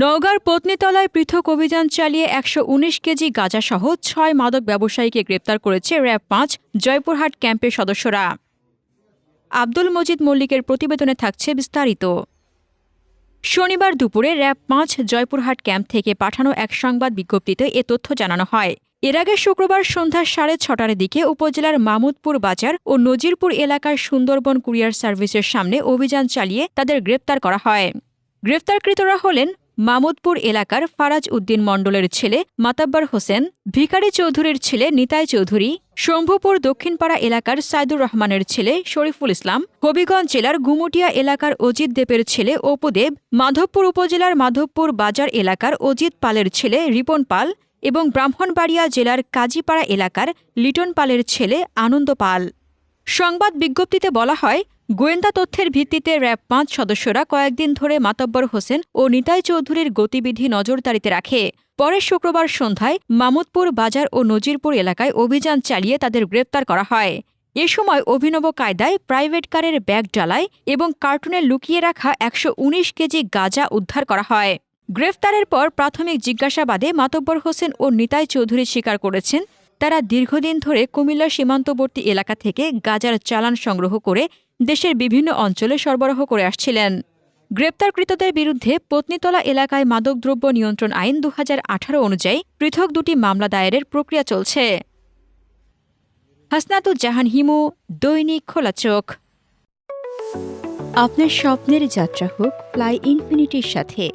নওগাঁর পত্নীতলায় পৃথক অভিযান চালিয়ে একশো উনিশ কেজি গাঁজাসহ ছয় মাদক ব্যবসায়ীকে গ্রেপ্তার করেছে র্যাব পাঁচ জয়পুরহাট ক্যাম্পের সদস্যরা। আব্দুল মজিদ মল্লিকের প্রতিবেদনে থাকছে বিস্তারিত। শনিবার দুপুরে র্যাব পাঁচ জয়পুরহাট ক্যাম্প থেকে পাঠানো এক সংবাদ বিজ্ঞপ্তিতে এ তথ্য জানানো হয়। এর আগে শুক্রবার সন্ধ্যা সাড়ে ছটার দিকে উপজেলার মামুদপুর বাজার ও নজিরপুর এলাকার সুন্দরবন কুরিয়ার সার্ভিসের সামনে অভিযান চালিয়ে তাদের গ্রেপ্তার করা হয়। গ্রেফতারকৃতরা হলেন মামুদপুর এলাকার ফারাজ উদ্দিন মণ্ডলের ছেলে মাতাব্বার হোসেন ভিকারি চৌধুরীর ছেলে নিতাই চৌধুরী, শম্ভুপুর দক্ষিণপাড়া এলাকার সাইদুর রহমানের ছেলে শরীফুল ইসলাম, হবিগঞ্জ জেলার গুমুটিয়া এলাকার অজিত দেবের ছেলে অপুদেব, মাধবপুর উপজেলার মাধবপুর বাজার এলাকার অজিত পালের ছেলে রিপন পাল এবং ব্রাহ্মণবাড়িয়া জেলার কাজীপাড়া এলাকার লিটন পালের ছেলে আনন্দ পাল। সংবাদ বিজ্ঞপ্তিতে বলা হয় গোয়েন্দা তথ্যের ভিত্তিতে র্যাব পাঁচ সদস্যরা কয়েকদিন ধরে মাতব্বর হোসেন ও নিতাই চৌধুরীর গতিবিধি নজরদারিতে রাখে। পরে শুক্রবার সন্ধ্যায় মামুদপুর বাজার ও নজিরপুর এলাকায় অভিযান চালিয়ে তাদের গ্রেপ্তার করা হয়। এ সময় অভিনব কায়দায় প্রাইভেট কারের ব্যাগ ডালায় এবং কার্টুনে লুকিয়ে রাখা একশো উনিশ কেজি গাঁজা উদ্ধার করা হয়। গ্রেফতারের পর প্রাথমিক জিজ্ঞাসাবাদে মাতব্বর হোসেন ও নিতাই চৌধুরী স্বীকার করেছেন তারা দীর্ঘদিন ধরে কুমিল্লা সীমান্তবর্তী এলাকা থেকে গাজার চালান সংগ্রহ করে দেশের বিভিন্ন অঞ্চলে সরবরাহ করে আসছিলেন। গ্রেপ্তারকৃতদের বিরুদ্ধে পত্নীতলা এলাকায় মাদকদ্রব্য নিয়ন্ত্রণ আইন দু হাজার আঠারো অনুযায়ী পৃথক দুটি মামলা দায়েরের প্রক্রিয়া চলছে। হাসনাতুজ্জাহান হিমু, দৈনিক খোলা চোখ। আপনার স্বপ্নের যাত্রা হোক, ফ্লাই ইনফিনিটির সাথে।